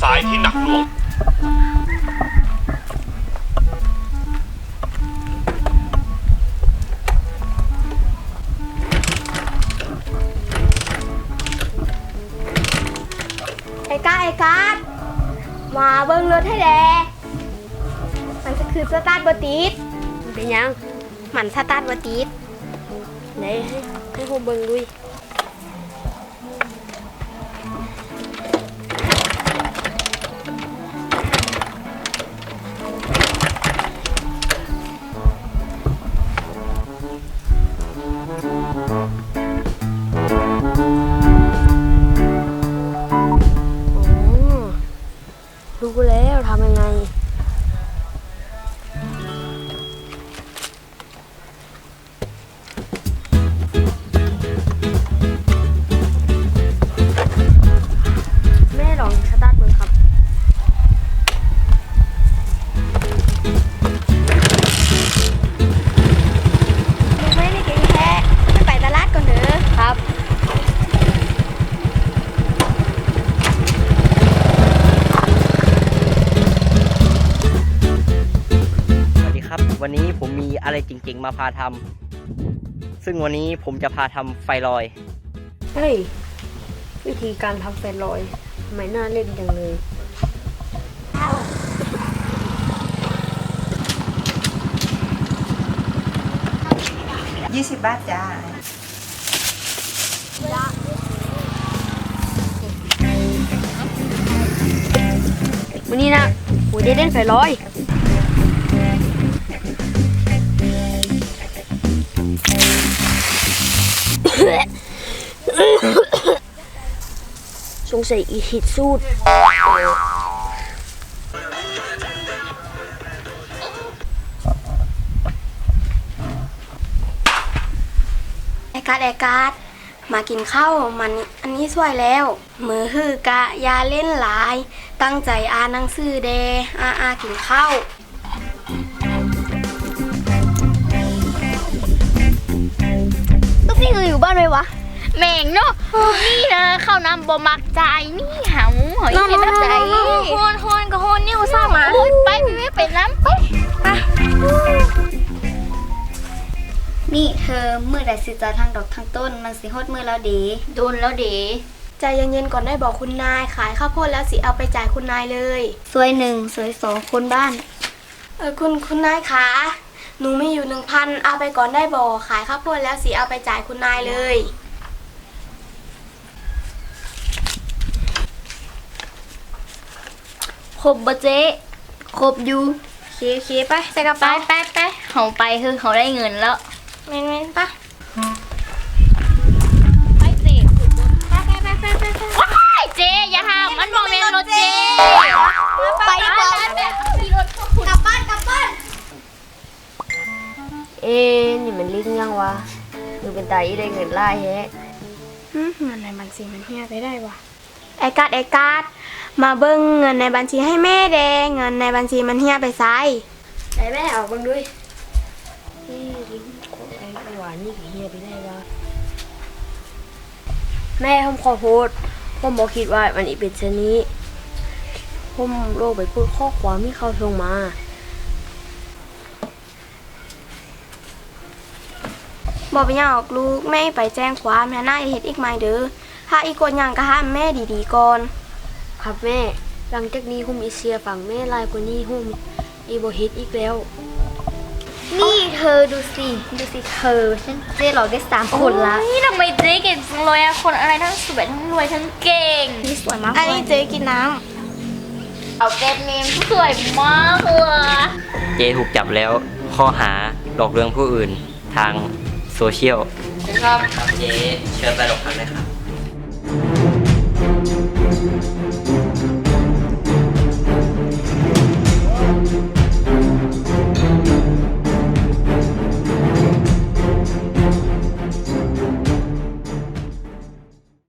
ซ้ายที่หนักหน่วง ไอ้กาไอ้กาดมาเบิ้งรถให้แดมันจะคือสตาร์ทบติดมันเป็นยัง มันสตาร์ทบติดไหนให้ให้ผมเบิ้งดุย รู้แล้วทำยังไง อะไรจริงๆมาพาทำซึ่งวันนี้ผมจะพาทำไฟลอย เฮ้ย วิธีการทำแฟนลอยทำไมน่าเล่นจังเลยยี่สิบบาทจ้าวันนี้นะผมได้เล่นแฟนลอย สงสัยอีหิตสูดไอการดไอการดมากินข้าวมันอันนี้สวยแล้ว มือฮือกะยาเล่นหลาย ตั้งใจอ่านหนังสือเดอาอากินข้าว แม่งเนาะนี่นะข้าวน้ำบ่มักใจายนี่หาหมูหอยเห็นน้ำใจโฮนโฮนก็โฮนนิ้วซ่ามาโอ๊ยไปไม่ไปน้ำไปนี่เธอมือใดสิจะทางดอกทางต้น มันสิฮดมือแล้วเดีโดนแล้วเด๋ใจเย็นๆก่อนได้บอกคุณนายขายข้าวโพดแล้วสิเอาไปจ่ายคุณนายเลยสวยหนึ่งสวยสองคนบ้านเออคุณคุณนายคะหนูมีอยู่หนึ่งพันเอาไปก่อนได้บอกขายข้าวโพดแล้วสิเอาไปจ่ายคุณนายเลย รบบ่เจ๊ครบอยู่เคเคไปใส่กระไปเป๋าไปไปเขาไปคือเขาได้เงินแล้ว เมนเมนปะไปเตะว้ายเจ๊อย่าห้ามมันบอกเมนรถเจ๊ไปดีกว่าขี่รถเข้าคุณกลับบ้านกลับบ้านเอ๊ะนี่มันลิ้นยังวะดูเป็นตาอีได้เงินไล่แฮะเงินในบัญชีมันเฮียไปได้วะ ไอการ์ดไอการ์ดมาเบิ้งเงินในบัญชีให้แม่แดงเงินในบัญชีมันเฮียไปไซไหนแม่เอาเบิ้งด้วยนี่ลิ้นของไอ้ไอ้หวานนี่เฮียไปได้วะแม่ผมขอโทษผมบอกคิดว่ามันอีเป็นเช่นนี้ผมโลกไปพูดข้อความที่เขาส่งมาบอกไปยังออกลูกแม่ไปแจ้งความแม่น่าจะเฮ็ดอีกไหมเด้อ ถ้าอีกคนยังก็ห้ามแม่ดีๆก่อน ครับแม่ หลังจากนี้หุ่มอีเชียฝั่งแม่ลายกว่านี้หุ่มอีโบเฮ็ดอีกแล้ว นี่เธอดูสิ ดูสิเธอ ฉันเจ๊หลอกได้สามคนละ นี่ทำไมเจ๊เก่งจังเลยอะคนอะไรทั้งสวยทั้งรวยทั้งเก่งนี่สวยมากอันนี้เจ๊กินน้เอาเกมเมมสวยมากเลยเจถูกจับแล้ว ข้อหาหลอกลวงผู้อื่นทางโซเชียลครับครับเจเชิญไปโรงพักเลยครับ Thank you.